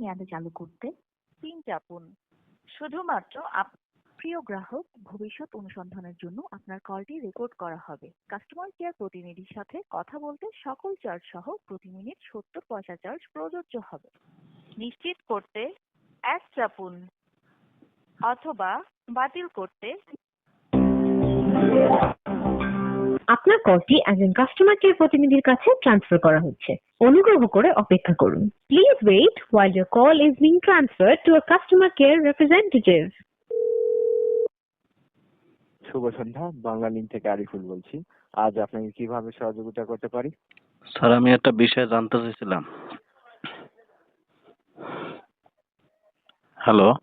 মেয়াদে চালু করতে পিন চাপুন। শুধুমাত্র প্রিয় গ্রাহক ভবিষ্যৎ অনুসন্ধানের জন্য আপনার কলটি রেকর্ড করা হবে। কাস্টমার কেয়ার প্রতিনিধির সাথে কথা বলতে সকল চার্জ সহ প্রতি মিনিট সত্তর পয়সা চার্জ প্রযোজ্য হবে। নিশ্চিত করতে এক চাপুন অথবা বাতিল করতে আপনার কলটি একজন কাস্টমার কেয়ার প্রতিনিধির কাছে ট্রান্সফার করা হচ্ছে। অনুগ্রহ করে অপেক্ষা করুন। Please wait while your call is being transferred to a customer care representative. শুভ সন্ধ্যা বাংলা লিঙ্ক থেকে আরিফুল বলছি। আজ আপনাকে কীভাবে সহযোগিতা করতে পারি? স্যার আমি একটা বিষয় জানতে চাইছিলাম। হ্যালো?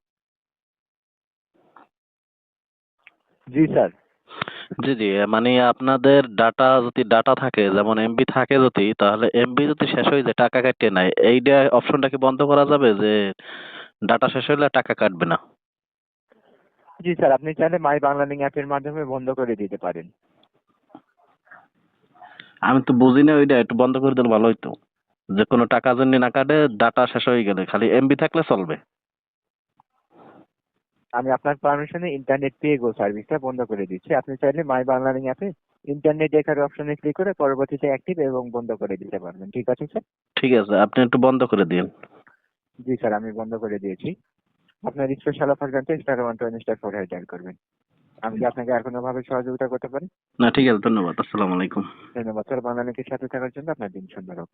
জি স্যার। জি জি মানে আপনাদের ডাটা যদি ডাটা থাকে যেমন এমবি থাকে যদি তাহলে এমবি যদি শেষ হয়ে যায় টাকা কাটিয়ে নেয় এইটা অপশনটা কি বন্ধ করা যাবে যে ডাটা শেষ হলে টাকা কাটবে না? জি স্যার আপনি চাইলে মাই বাংলা লিঙ্ক অ্যাপের মাধ্যমে বন্ধ করে দিতে পারেন। আমি তো বুঝি না ওইটা একটু বন্ধ করে দিলে ভালো হইতো। যে কোনো টাকা জন্য না কাটে ডাটা শেষ হয়ে গেলে খালি এমবি থাকলে চলবে। আমি আপনার পারমিশনে ইন্টারনেট পে গো সার্ভিসটা বন্ধ করে দিচ্ছি। আপনি চাইলে মাই বাংলা অ্যাপে ইন্টারনেট দেখার অপশনে ক্লিক করে পরবর্তীতে অ্যাক্টিভ এবং বন্ধ করে দিতে পারবেন। ঠিক আছে স্যার ঠিক আছে আপনি একটু বন্ধ করে দিন। জি স্যার আমি বন্ধ করে দিয়েছি। আপনার স্পেশাল অফার জানতে star one twenty star four hash dial করবেন। আমি কি আপনাকে আর কোনোভাবে সহযোগিতা করতে পারি? না ঠিক আছে ধন্যবাদ আসসালামু আলাইকুম। ধন্যবাদ স্যার বাংলা সাথে থাকার জন্য আপনার দিন সুন্দর হোক।